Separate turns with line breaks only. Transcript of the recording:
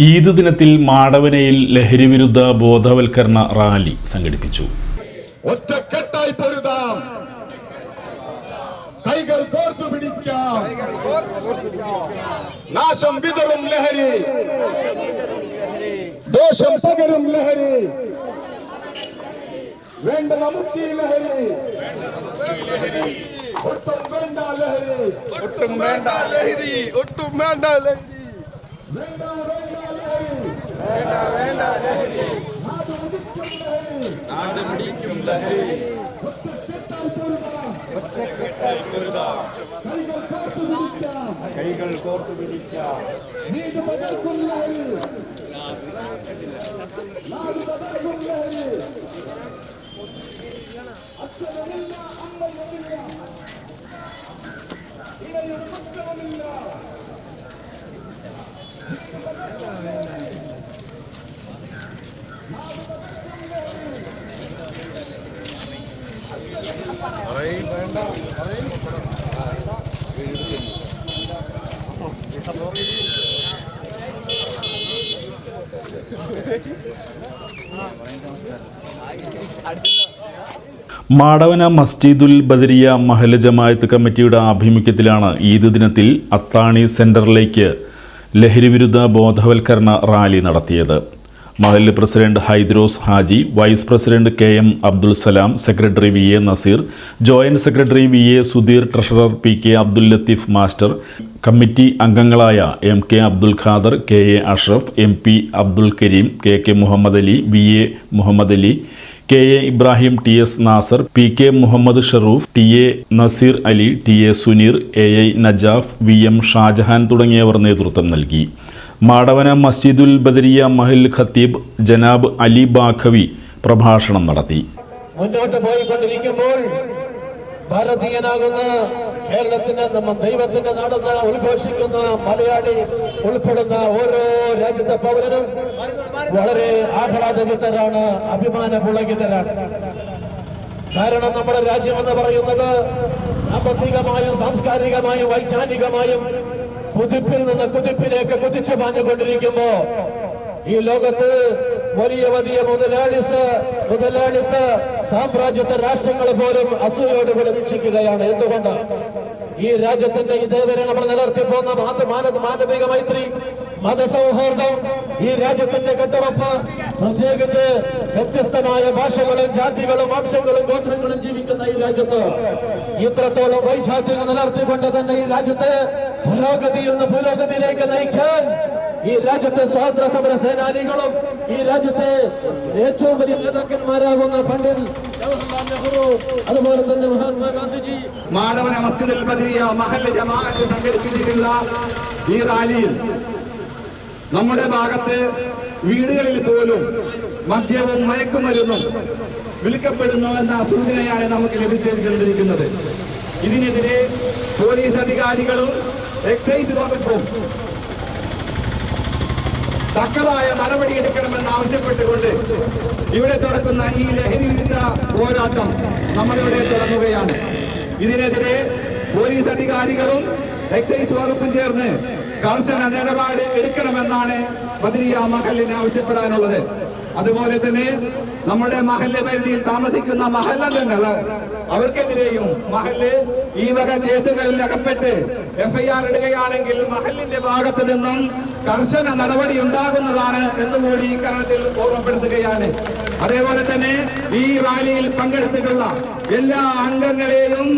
ഈദ് ദിനത്തിൽ മാടവനയിൽ ലഹരിവിരുദ്ധ ബോധവൽക്കരണ റാലി സംഘടിപ്പിച്ചു.
ഒറ്റക്കെട്ടായി പൊരുതാം. കൈകൾ കോർത്തു പിടിക്കാം. നാശം വിതറും ലഹരി. ദോഷം പകരും ലഹരി. വേണ്ട നമുക്ക് ലഹരി. ഒട്ടും വേണ്ട ലഹരി.
ഒട്ടും വേണ്ട ലഹരി. ഒട്ടും വേണ്ട ലഹരി.
വേണ്ട വേണ്ട ലഹരി
നാട് പിടിക്കും ലഹരി കൈകൾ കോർത്തു പിടിക്കാം
നീണ്ടു
മാടവന മസ്ജിദുൽ ബദരിയ മഹല ജമായത്ത് കമ്മിറ്റിയുടെ ആഭിമുഖ്യത്തിലാണ് ഈദ് ദിനത്തിൽ അത്താണി സെന്ററിലേക്ക് ലഹരിവിരുദ്ധ ബോധവൽക്കരണ റാലി നടത്തിയത്. മഹല്ല് president Haidros Haji vice president K M Abdul Salam secretary V A Naseer joint secretary V A Sudheer treasurer P K Abdul Latheef master committee അംഗങ്ങളായ M K Abdul Khader K A Ashraf M P Abdul Kareem K K Muhammad Ali V A Muhammad Ali K A Ibrahim T S Nasar P K Muhammad Sharoof T A Naseer Ali T A Suneer A I Najaf V M Shajahan തുടങ്ങിയവർ നേതൃത്വം നൽകി. മാടവന മസ്ജിദുൽ ബദരിയ മഹിൽ ഖത്തീബ് ജനാബ് അലി ബാഖവി പ്രഭാഷണം നടത്തി.
മുന്നോട്ട് പോയിക്കൊണ്ടിരിക്കുമ്പോൾ ഭാരതീയനാകുന്ന കേരളത്തിന്റെ നമ്മ ദൈവത്തിന്റെ നാടെന്ന് ഉദ്ഘോഷിക്കുന്ന മലയാളി ഉൾപ്പെടുന്ന ഓരോ രാജ്യത്തെ പൗരനും വളരെ ആഹ്ലാദചിത്തരാണ് അഭിമാന പുളകിതരാണ് കാരണം നമ്മുടെ രാജ്യം എന്ന് പറയുന്നത് സാമ്പത്തികമായും സാംസ്കാരികമായും വൈജ്ഞാനികമായും കുതിപ്പിൽ നിന്ന് കുതിപ്പിലേക്ക് കുതിച്ചു പാഞ്ഞുകൊണ്ടിരിക്കുമ്പോ ഈ ലോകത്ത് വലിയ വലിയ മുതലാളിസ മുതലാളിത്ത സാമ്രാജ്യത്തെ രാഷ്ട്രങ്ങൾ പോലും അസൂയോടുകൂടി വീക്ഷിക്കുകയാണ് എന്തുകൊണ്ട്? ഈ രാജ്യത്തിന്റെ ഇതേവരെ നമ്മൾ നിലനിർത്തി പോകുന്ന മാനവ മാനവിക മൈത്രി മതസൗഹാർദ്ദം ഈ രാജ്യത്തിന്റെ കെട്ടുറപ്പ് പ്രത്യേകിച്ച് വ്യത്യസ്തമായ ഭാഷകളും ജാതികളും വംശങ്ങളും ഗോത്രങ്ങളും ജീവിക്കുന്ന ഈ രാജ്യത്ത് ഇത്രത്തോളം വൈജാത്യങ്ങൾ നിലനിർത്തിക്കൊണ്ട് തന്നെ ഈ രാജ്യത്തെ പുരോഗതിയിൽ നിന്ന് പുരോഗതിയിലേക്ക് നയിക്കാൻ ഈ രാജ്യത്തെ സ്വാതന്ത്ര്യ സമര സേനാനികളും ഈ രാജ്യത്തെ ഏറ്റവും വലിയ നേതാക്കന്മാരാകുന്ന പണ്ഡിറ്റ് ജവഹർലാൽ നെഹ്റു അതുപോലെ തന്നെ മഹാത്മാഗാന്ധിജി
മാനവന മസ്ജിദിൽ മഹല്ല ജമാഅത്ത് സംഘടിപ്പിച്ചിട്ടുള്ള ഈ റാലിയിൽ നമ്മുടെ ഭാഗത്ത് വീടുകളിൽ പോലും മദ്യവും മയക്കുമരുന്നും വിൽക്കപ്പെടുന്നു എന്ന സൂചനയാണ് നമുക്ക് ലഭിച്ചുകൊണ്ടിരിക്കുന്നത്. ഇതിനെതിരെ പോലീസ് അധികാരികളും എക്സൈസ് വകുപ്പും തക്കതായ നടപടിയെടുക്കണമെന്ന് ആവശ്യപ്പെട്ടുകൊണ്ട് ഇവിടെ തുടക്കുന്ന ഈ ലഹരി വിരുദ്ധ പോരാട്ടം നമ്മളിവിടെ തുടങ്ങുകയാണ്. ഇതിനെതിരെ പോലീസ് അധികാരികളും എക്സൈസ് വകുപ്പും ചേർന്ന് കർശന നിലപാട് എടുക്കണമെന്നാണ് ബദരിയ മഹലിന് ആവശ്യപ്പെടാനുള്ളത്. അതുപോലെ തന്നെ നമ്മുടെ മഹല്ല് പരിധിയിൽ താമസിക്കുന്ന മഹല്ലംഗങ്ങൾ അവർക്കെതിരെയും മഹല്ല് ഈ വക കേസുകളിൽ അകപ്പെട്ട് എഫ്ഐആർ ഇടുകയാണെങ്കിൽ മഹലിന്റെ ഭാഗത്തു നിന്നും കർശന നടപടി ഉണ്ടാകുന്നതാണ് എന്നുകൂടി ഈ കാരണത്തിൽ ഓർമ്മപ്പെടുത്തുകയാണ്. അതേപോലെ തന്നെ ഈ റാലിയിൽ പങ്കെടുത്തിട്ടുള്ള എല്ലാ അംഗങ്ങളെയും